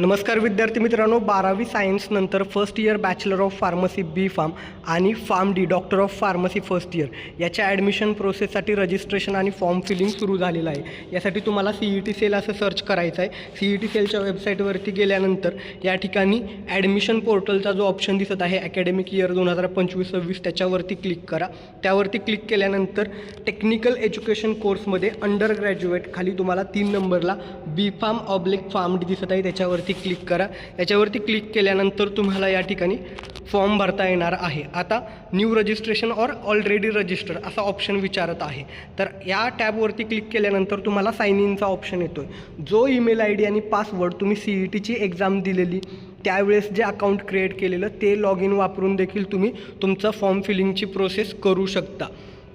नमस्कार विद्यार्थी मित्रांनो बारावी सायन्स नंतर first year bachelor of pharmacy B pharm आणि pharm D doctor of pharmacy first year याच्या ॲडमिशन प्रोसेससाठी रजिस्ट्रेशन आणि फॉर्म फिलिंग सुरू झालेलं आहे. यासाठी तुम्हाला सी ई टी सेल असं सर्च करायचं आहे. सी ई टी सेलच्या वेबसाईटवरती गेल्यानंतर या ठिकाणी ॲडमिशन पोर्टलचा जो ऑप्शन दिसत आहे अकॅडमिक इयर दोन हजार पंचवीस सव्वीस त्याच्यावरती क्लिक करा. त्यावरती क्लिक केल्यानंतर टेक्निकल एज्युकेशन कोर्समध्ये अंडर ग्रॅज्युएट खाली तुम्हाला तीन नंबरला B pharm oblique pharm D दिसत आहे. त्याच्यावरती क्लिक करा. याच्यावरती क्लिक केल्यानंतर तुम्हाला या ठिकाणी फॉर्म भरता येणार आहे. आता new registration or already register असा ऑप्शन विचारत आहे. तर या टॅबवरती क्लिक केल्यानंतर तुम्हाला साईन इनचा ऑप्शन येतो आहे जो ईमेल आय डी आणि पासवर्ड तुम्ही सी ई टीची एक्झाम दिलेली त्यावेळेस जे अकाउंट क्रिएट केलेलं ते लॉग इन वापरून देखील तुम्ही तुमचं फॉर्म फिलिंगची प्रोसेस करू शकता.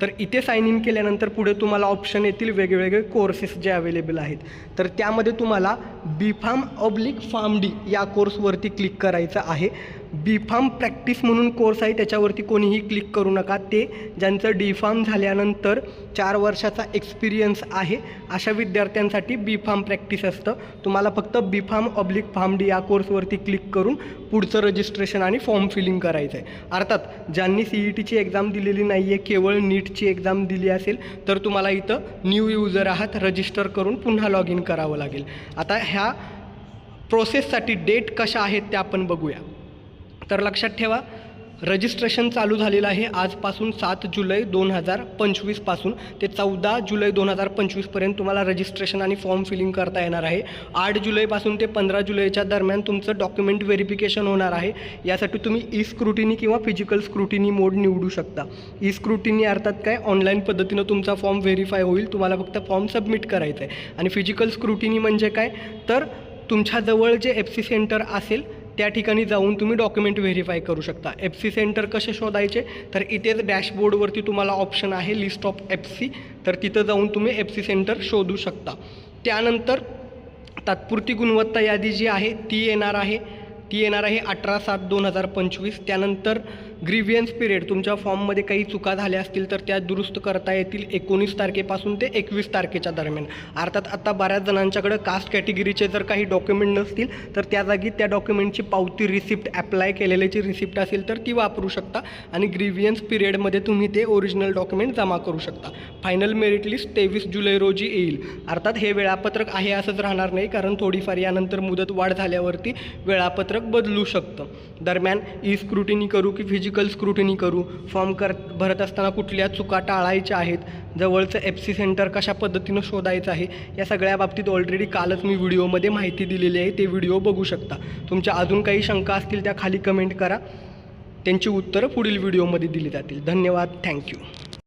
तर इथे साईन इन केल्यानंतर पुढे तुम्हाला ऑप्शन येतील वेगवेगळे कोर्सेस जे अवेलेबल आहेत. तर त्यामध्ये तुम्हाला B pharm oblique pharm D या कोर्सवरती क्लिक करायचं आहे. बी फार्म प्रॅक्टिस म्हणून कोर्स आहे त्याच्यावरती कोणीही क्लिक करू नका. ते ज्यांचं डी फार्म झाल्यानंतर चार वर्षाचा एक्सपिरियन्स आहे अशा विद्यार्थ्यांसाठी बी फार्म प्रॅक्टिस असतं. तुम्हाला फक्त B pharm oblique pharm D या कोर्सवरती क्लिक करून पुढचं रजिस्ट्रेशन आणि फॉर्म फिलिंग करायचं आहे अर्थात ज्यांनी सी ई टीची एक्झाम दिलेली नाही आहे केवळ नीटची एक्झाम दिली असेल तर तुम्हाला इथं न्यू युजर आहात रजिस्टर करून पुन्हा लॉग इन करावं लागेल. आता ह्या प्रोसेससाठी डेट कशा आहेत त्या आपण बघूया. तर लक्षात ठेवा रजिस्ट्रेशन चालू झालेलं आहे आजपासून सात जुलै दोन हजार पंचवीसपासून ते चौदा जुलै दोन हजार पंचवीसपर्यंत तुम्हाला रजिस्ट्रेशन आणि फॉर्म फिलिंग करता येणार आहे. आठ जुलैपासून ते पंधरा जुलैच्या दरम्यान तुमचं डॉक्युमेंट व्हेरिफिकेशन होणार आहे. यासाठी तुम्ही ई स्क्रुटिनी किंवा फिजिकल स्क्रुटिनी मोड निवडू शकता. ई स्क्रुटिनी अर्थात काय? ऑनलाईन पद्धतीनं तुमचा फॉर्म व्हेरीफाय होईल. तुम्हाला फक्त फॉर्म सबमिट करायचा आहे आणि फिजिकल स्क्रुटिनी म्हणजे काय? तर तुमच्याजवळ जे एफ सी सेंटर असेल त्या ठिकाणी जाऊन तुम्ही डॉक्युमेंट व्हेरीफाय करू शकता. एफ सी सेंटर कसे शोधायचे? तर इथेच डॅशबोर्डवरती तुम्हाला ऑप्शन आहे लिस्ट ऑफ एफ सी तर तिथं जाऊन तुम्ही एफ सी सेंटर शोधू शकता. त्यानंतर तात्पुरती गुणवत्ता यादी जी आहे ती येणार आहे. ती येणार आहे अठरा सात दोन हजार पंचवीस. त्यानंतर ग्रीव्हियन्स पिरियड तुमच्या फॉर्ममध्ये काही चुका झाल्या असतील तर त्या दुरुस्त करता येतील एकोणीस तारखेपासून ते एकवीस तारखेच्या दरम्यान. अर्थात आत्ता बऱ्याच जणांच्याकडं कास्ट कॅटेगरीचे जर काही डॉक्युमेंट नसतील तर त्या जागी त्या डॉक्युमेंटची पावती रिसिप्ट ॲप्लाय केलेल्याची रिसिप्ट असेल तर ती वापरू शकता आणि ग्रिव्हियन्स पिरियडमध्ये तुम्ही ते ओरिजिनल डॉक्युमेंट जमा करू शकता. फायनल मेरिट लिस्ट तेवीस जुलै रोजी येईल. अर्थात हे वेळापत्रक आहे असंच राहणार नाही कारण थोडीफार यानंतर मुदत वाढ झाल्यावरती वेळापत्रक बदलू शकतं. दरम्यान ई स्क्रुटिनी करू की फिजिक फिजिकल स्क्रुटिनी करू. फॉर्म कर भरत असताना कुठल्या चुका टाळायच्या आहेत? जवळचं एफ सी सेंटर कशा पद्धतीनं शोधायचं आहे? या सगळ्या बाबतीत ऑलरेडी कालच मी व्हिडिओमध्ये माहिती दिलेली आहे. ते व्हिडिओ बघू शकता. तुमच्या अजून काही शंका असतील त्या खाली कमेंट करा. त्यांची उत्तरं पुढील व्हिडिओमध्ये दिली जातील. धन्यवाद. थँक्यू